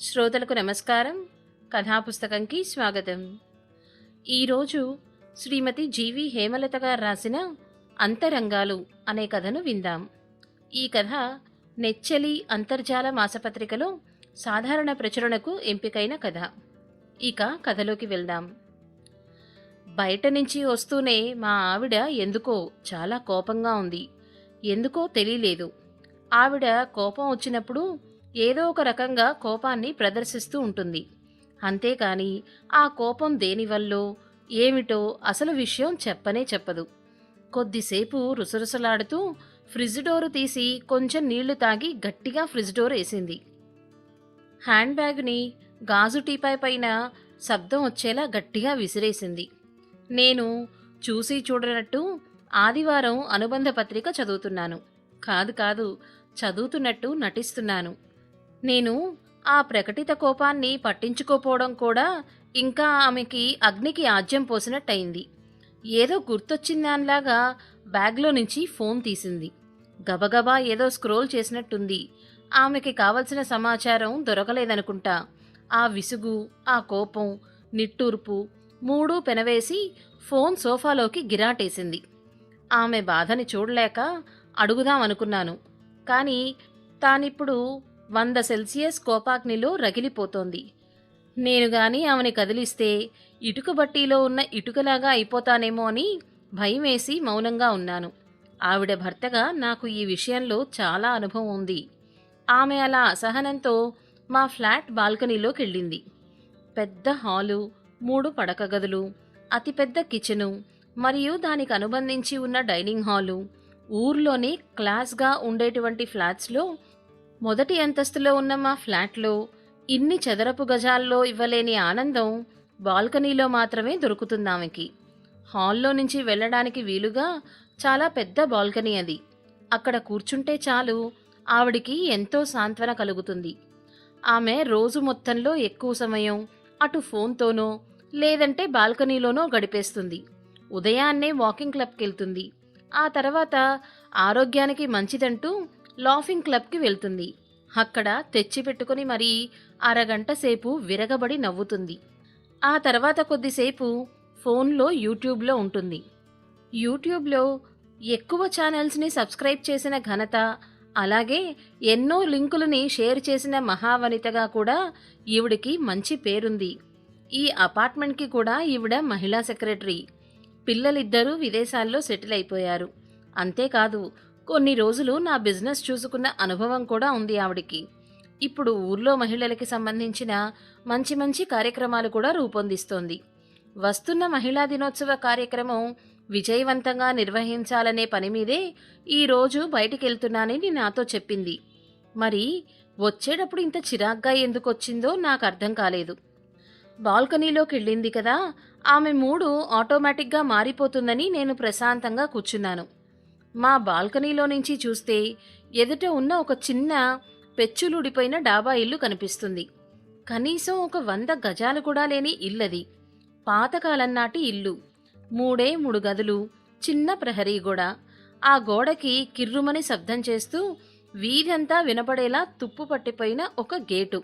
శ్రోతలకు నమస్కారం. కథాపుస్తకంకి స్వాగతం. ఈరోజు శ్రీమతి జీవి హేమలత గారు రాసిన అంతరంగాలు అనే కథను విందాం. ఈ కథ నెచ్చెలి అంతర్జాల మాసపత్రికలో సాధారణ ప్రచురణకు ఎంపికైన కథ. ఇక కథలోకి వెళ్దాం. బయట నుంచి వస్తూనే మా ఆవిడ ఎందుకో చాలా కోపంగా ఉంది. ఎందుకో తెలియలేదు. ఆవిడ కోపం వచ్చినప్పుడు ఏదో ఒక రకంగా కోపాన్ని ప్రదర్శిస్తూ ఉంటుంది. అంతేకాని ఆ కోపం దేనివల్లో ఏమిటో అసలు విషయం చెప్పనే చెప్పదు. కొద్దిసేపు రుసరుసలాడుతూ ఫ్రిడ్జ్ డోరు తీసి కొంచెం నీళ్ళు తాగి గట్టిగా ఫ్రిడ్జ్ డోర్ వేసింది. హ్యాండ్ బ్యాగ్ని గాజు టీపాయ్ పైన శబ్దం వచ్చేలా గట్టిగా విసిరేసింది. నేను చూసి చూడనట్టు ఆదివారం అనుబంధ పత్రిక చదువుతున్నాను. కాదు కాదు చదువుతున్నట్టు నటిస్తున్నాను. నేను ఆ ప్రకటిత కోపాన్ని పట్టించుకోపోవడం కూడా ఇంకా ఆమెకి అగ్నికి ఆజ్యం పోసినట్టయింది. ఏదో గుర్తొచ్చిందానిలాగా బ్యాగ్లో నుంచి ఫోన్ తీసింది. గబగబా ఏదో స్క్రోల్ చేసినట్టుంది. ఆమెకి కావలసిన సమాచారం దొరకలేదనుకుంటా. ఆ విసుగు ఆ కోపం నిట్టూర్పు మూడూ పెనవేసి ఫోన్ సోఫాలోకి గిరాటేసింది. ఆమె బాధని చూడలేక అడుగుదామనుకున్నాను. కానీ తానిప్పుడు వంద సెల్సియస్ కోపాగ్నిలో రగిలిపోతోంది. నేను గాని ఆమెని కదిలిస్తే ఇటుక బట్టీలో ఉన్న ఇటుకలాగా అయిపోతానేమో అని భయమేసి మౌనంగా ఉన్నాను. ఆవిడ భర్తగా నాకు ఈ విషయంలో చాలా అనుభవం ఉంది. ఆమె అలా అసహనంతో మా ఫ్లాట్ బాల్కనీలోకి వెళ్ళింది పెద్ద హాలు మూడు పడక గదులు అతిపెద్ద కిచెను మరియు దానికి అనుబంధించి ఉన్న డైనింగ్ హాలు ఊర్లోనే క్లాస్గా ఉండేటువంటి ఫ్లాట్స్లో మొదటి అంతస్తులో ఉన్న మా ఫ్లాట్లో ఇన్ని చదరపు గజాల్లో ఇవ్వలేని ఆనందం బాల్కనీలో మాత్రమే దొరుకుతుంది ఆమెకి హాల్లో నుంచి వెళ్ళడానికి వీలుగా చాలా పెద్ద బాల్కనీ అది. అక్కడ కూర్చుంటే చాలు ఆవిడికి ఎంతో సాంత్వన కలుగుతుంది. ఆమె రోజు మొత్తంలో ఎక్కువ సమయం అటు ఫోన్తోనో లేదంటే బాల్కనీలోనో గడిపేస్తుంది. ఉదయాన్నే వాకింగ్ క్లబ్కి వెళ్తుంది ఆ తర్వాత ఆరోగ్యానికి మంచిదంటూ లాఫింగ్ క్లబ్కి వెళ్తుంది. అక్కడ తెచ్చిపెట్టుకుని మరీ అరగంట సేపు విరగబడి నవ్వుతుంది. ఆ తర్వాత కొద్దిసేపు ఫోన్లో యూట్యూబ్లో ఉంటుంది. యూట్యూబ్లో ఎక్కువ ఛానల్స్ని సబ్స్క్రైబ్ చేసిన ఘనత అలాగే ఎన్నో లింకులని షేర్ చేసిన మహావనితగా కూడా ఈవిడికి మంచి పేరుంది. ఈ అపార్ట్మెంట్కి కూడా ఈవిడ మహిళా సెక్రటరీ. పిల్లలిద్దరూ విదేశాల్లో సెటిల్ అయిపోయారు. అంతేకాదు కొన్ని రోజులు నా బిజినెస్ చూసుకున్న అనుభవం కూడా ఉంది ఆవిడికి. ఇప్పుడు ఊర్లో మహిళలకి సంబంధించిన మంచి మంచి కార్యక్రమాలు కూడా రూపొందిస్తోంది. వస్తున్న మహిళా దినోత్సవ కార్యక్రమం విజయవంతంగా నిర్వహించాలనే పని మీదే ఈరోజు బయటికెళ్తున్నానని నాతో చెప్పింది. మరి వచ్చేటప్పుడు ఇంత చిరాగ్గా ఎందుకు వచ్చిందో నాకు అర్థం కాలేదు. బాల్కనీలోకి వెళ్ళింది కదా ఆమె మూడు ఆటోమేటిక్గా మారిపోతుందని నేను ప్రశాంతంగా కూర్చున్నాను. మా బాల్కనీలో నుంచి చూస్తే ఎదుట ఉన్న ఒక చిన్న పెచ్చులుడిపోయిన డాబా ఇల్లు కనిపిస్తుంది. కనీసం ఒక వంద గజాలు కూడా లేని ఇల్లది. పాతకాలం నాటి ఇల్లు. మూడే మూడు గదులు చిన్న ప్రహరీ గోడ. ఆ గోడకి కిర్రుమని శబ్దం చేస్తూ వీధంతా వినపడేలా తుప్పు పట్టిపోయిన ఒక గేటు.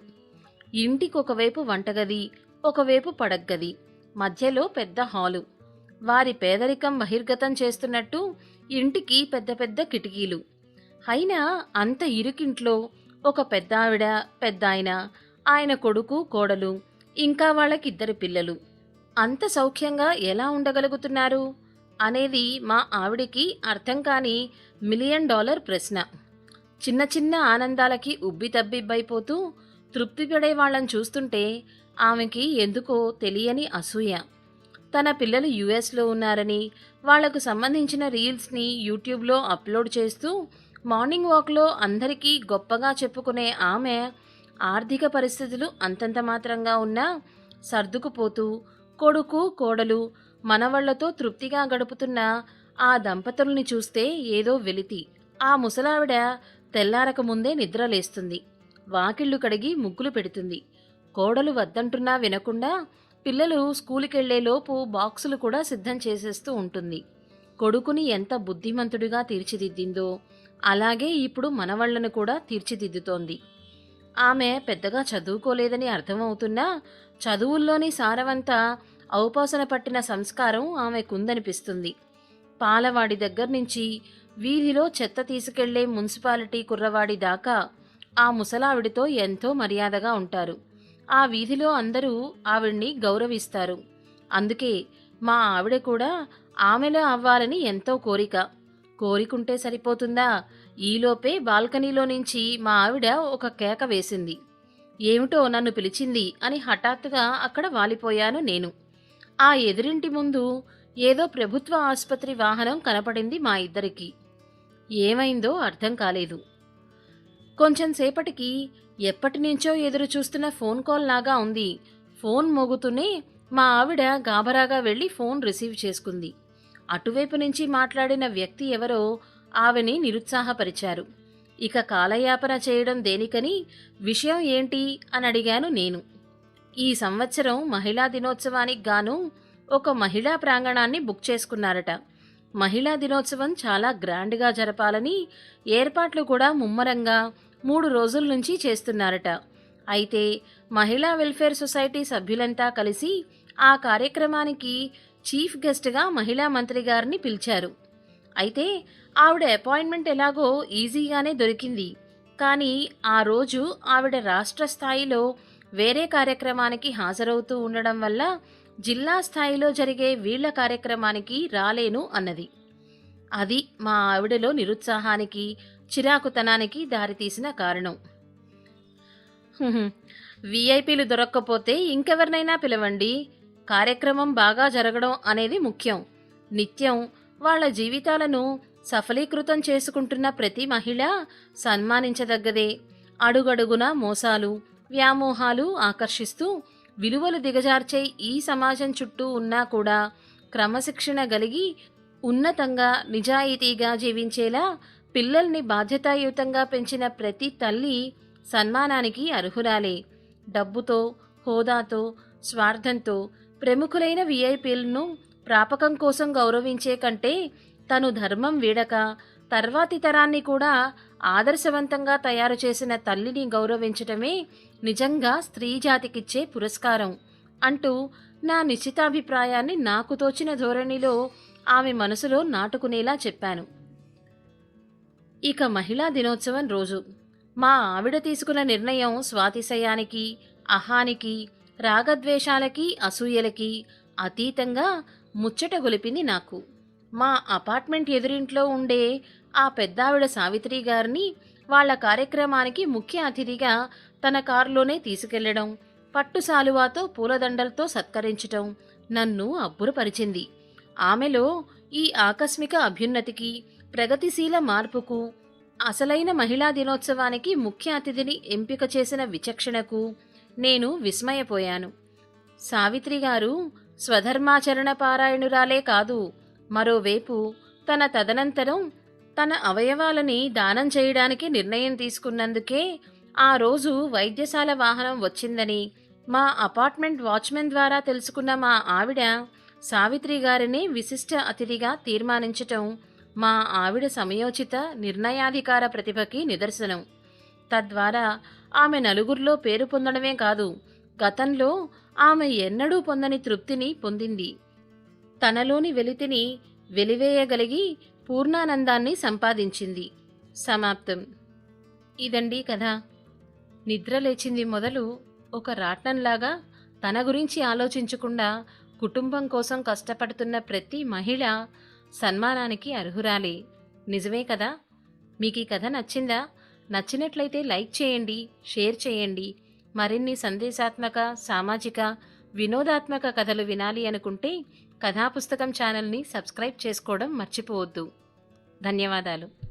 ఇంటికి ఒకవైపు వంటగది ఒకవైపు పడగ్గది. మధ్యలో పెద్ద హాలు. వారి పేదరికం బహిర్గతం చేస్తున్నట్టు ఇంటికి పెద్ద పెద్ద కిటికీలు. అయినా అంత ఇరుకింట్లో ఒక పెద్ద ఆవిడ పెద్ద ఆయన ఆయన కొడుకు కోడలు ఇంకా వాళ్ళకిద్దరు పిల్లలు. అంత సౌఖ్యంగా ఎలా ఉండగలుగుతున్నారు? అనేది మా ఆవిడికి అర్థం కాని మిలియన్ డాలర్ ప్రశ్న. చిన్న చిన్న ఆనందాలకి ఉబ్బి తబ్బిబ్బైపోతూ తృప్తి పడే వాళ్ళని చూస్తుంటే ఆమెకి ఎందుకో తెలియని అసూయ. తన పిల్లలు యుఎస్లో ఉన్నారని వాళ్ళకు సంబంధించిన రీల్స్ని యూట్యూబ్లో అప్లోడ్ చేస్తూ మార్నింగ్ వాక్లో అందరికీ గొప్పగా చెప్పుకునే ఆమె ఆర్థిక పరిస్థితులు అంతంత మాత్రంగా ఉన్నా సర్దుకుపోతూ కొడుకు కోడలు మనవళ్ళతో తృప్తిగా గడుపుతున్న ఆ దంపతుల్ని చూస్తే ఏదో వెలితి. ఆ ముసలావిడ తెల్లారక ముందే నిద్రలేస్తుంది. వాకిళ్ళు కడిగి ముగ్గులు పెడుతుంది. కోడలు వద్దంటున్నా వినకుండా పిల్లలు స్కూల్కి స్కూలుకెళ్ళేలోపు బాక్సులు కూడా సిద్ధం చేసేస్తూ ఉంటుంది. కొడుకుని ఎంత బుద్ధిమంతుడిగా తీర్చిదిద్దిందో అలాగే ఇప్పుడు మనవళ్ళను కూడా తీర్చిదిద్దుతోంది. ఆమె పెద్దగా చదువుకోలేదని అర్థమవుతున్నా చదువుల్లోని సారవంతా ఔపాసన పట్టిన సంస్కారం ఆమెకుందనిపిస్తుంది. పాలవాడి దగ్గర నుంచి వీధిలో చెత్త తీసుకెళ్ళే మున్సిపాలిటీ కుర్రవాడి దాకా ఆ ముసలావిడితో ఎంతో మర్యాదగా ఉంటారు. ఆ వీధిలో అందరూ ఆవిడ్ని గౌరవిస్తారు. అందుకే మా ఆవిడ కూడా ఆమెలో అవ్వాలని ఎంతో కోరిక. కోరికుంటే సరిపోతుందా? ఈలోపే బాల్కనీలో నుంచి మా ఆవిడ ఒక కేక వేసింది. ఏమిటో నన్ను పిలిచింది అని హఠాత్తుగా అక్కడ వాలిపోయాను నేను. ఆ ఎదురింటి ముందు ఏదో ప్రభుత్వ ఆసుపత్రి వాహనం కనపడింది మా ఇద్దరికి. ఏమైందో అర్థం కాలేదు. కొంచెం సేపటికి ఎప్పటి నుంచో ఎదురు చూస్తున్న ఫోన్ కాల్ లాగా ఉంది. ఫోన్ మోగుతూనే మా ఆవిడ గాబరాగా వెళ్ళి ఫోన్ రిసీవ్ చేసుకుంది. అటువైపు నుంచి మాట్లాడిన వ్యక్తి ఎవరో ఆవిని నిరుత్సాహపరిచారు. ఇక కాలయాపన చేయడం దేనికని విషయం ఏంటి అని అడిగాను నేను. ఈ సంవత్సరం మహిళా దినోత్సవానికి గాను ఒక మహిళా ప్రాంగణాన్ని బుక్ చేసుకున్నారట. మహిళా దినోత్సవం చాలా గ్రాండ్గా జరపాలని ఏర్పాట్లు కూడా ముమ్మరంగా మూడు రోజుల నుంచి చేస్తున్నారట. అయితే మహిళా వెల్ఫేర్ సొసైటీ సభ్యులంతా కలిసి ఆ కార్యక్రమానికి చీఫ్ గెస్ట్గా మహిళా మంత్రి గారిని పిలిచారు. అయితే ఆవిడ అపాయింట్మెంట్ ఎలాగో ఈజీగానే దొరికింది. కానీ ఆ రోజు ఆవిడ రాష్ట్ర స్థాయిలో వేరే కార్యక్రమానికి హాజరవుతూ ఉండడం వల్ల జిల్లా స్థాయిలో జరిగే వీళ్ళ కార్యక్రమానికి రాలేను అన్నది. అది మా ఆవిడలో నిరుత్సాహానికి చిరాకుతనానికి దారితీసిన కారణం. వీఐపీలు దొరక్కపోతే ఇంకెవరినైనా పిలవండి. కార్యక్రమం బాగా జరగడం అనేది ముఖ్యం. నిత్యం వాళ్ళ జీవితాలను సఫలీకృతం చేసుకుంటున్న ప్రతి మహిళ సన్మానించదగ్గదే. అడుగడుగున మోసాలు వ్యామోహాలు ఆకర్షిస్తూ విలువలు దిగజార్చే ఈ సమాజం చుట్టూ ఉన్నా కూడా క్రమశిక్షణ కలిగి ఉన్నతంగా నిజాయితీగా జీవించేలా పిల్లల్ని బాధ్యతాయుతంగా పెంచిన ప్రతి తల్లి సన్మానానికి అర్హురాలే. డబ్బుతో హోదాతో స్వార్థంతో ప్రముఖులైన విఐపీలను ప్రాపకం కోసం గౌరవించే కంటే తను ధర్మం వీడక తర్వాతి తరాన్ని కూడా ఆదర్శవంతంగా తయారు చేసిన తల్లిని గౌరవించటమే నిజంగా స్త్రీ జాతికిచ్చే పురస్కారం. అంటూ నా నిశ్చితాభిప్రాయాన్ని నాకు తోచిన ధోరణిలో ఆమె మనసులో నాటుకునేలా చెప్పాను. ఇక మహిళా దినోత్సవం రోజు. మా ఆవిడ తీసుకున్న నిర్ణయం స్వాతిశయానికి అహానికి రాగద్వేషాలకి అసూయలకి అతీతంగా ముచ్చట గొలిపింది నాకు. మా అపార్ట్మెంట్ ఎదురింట్లో ఉండే ఆ పెద్దావిడ సావిత్రి గారిని వాళ్ళ కార్యక్రమానికి ముఖ్య అతిథిగా తన కారులోనే తీసుకెళ్ళడం పట్టు సాలువాతో పూలదండలతో సత్కరించటం నన్ను అబ్బురపరిచింది. ఆమెలో ఈ ఆకస్మిక అభ్యున్నతికి ప్రగతిశీల మార్పుకు అసలైన మహిళా దినోత్సవానికి ముఖ్య అతిథిని ఎంపిక చేసిన విచక్షణకు నేను విస్మయపోయాను. సావిత్రి గారు స్వధర్మాచరణ పారాయణురాలే కాదు మరోవైపు తన తదనంతరం తన అవయవాలని దానం చేయడానికి నిర్ణయం తీసుకున్నందుకే ఆ రోజు వైద్యశాల వాహనం వచ్చిందని మా అపార్ట్మెంట్ వాచ్మెన్ ద్వారా తెలుసుకున్న మా ఆవిడ సావిత్రి గారిని విశిష్ట అతిథిగా తీర్మానించటం మా ఆవిడ సమయోచిత నిర్ణయాధికార ప్రతిభకి నిదర్శనం. తద్వారా ఆమె నలుగురిలో పేరు పొందడమే కాదు గతంలో ఆమె ఎన్నడూ పొందని తృప్తిని పొందింది. తనలోని వెలితిని వెలివేయగలిగి పూర్ణానందాన్ని సంపాదించింది. సమాప్తం. ఇదండి కథ. నిద్ర లేచింది మొదలు ఒక రాట్నంలాగా తన గురించి ఆలోచించకుండా కుటుంబం కోసం కష్టపడుతున్న ప్రతి మహిళ సన్మానానికి అర్హురాలే. నిజమే కదా? మీకు ఈ కథ నచ్చిందా? నచ్చినట్లయితే లైక్ చేయండి షేర్ చేయండి. మరిన్ని సందేశాత్మక సామాజిక వినోదాత్మక కథలు వినాలి అనుకుంటే కథాపుస్తకం ఛానల్ని సబ్స్క్రైబ్ చేసుకోవడం మర్చిపోవద్దు. ధన్యవాదాలు.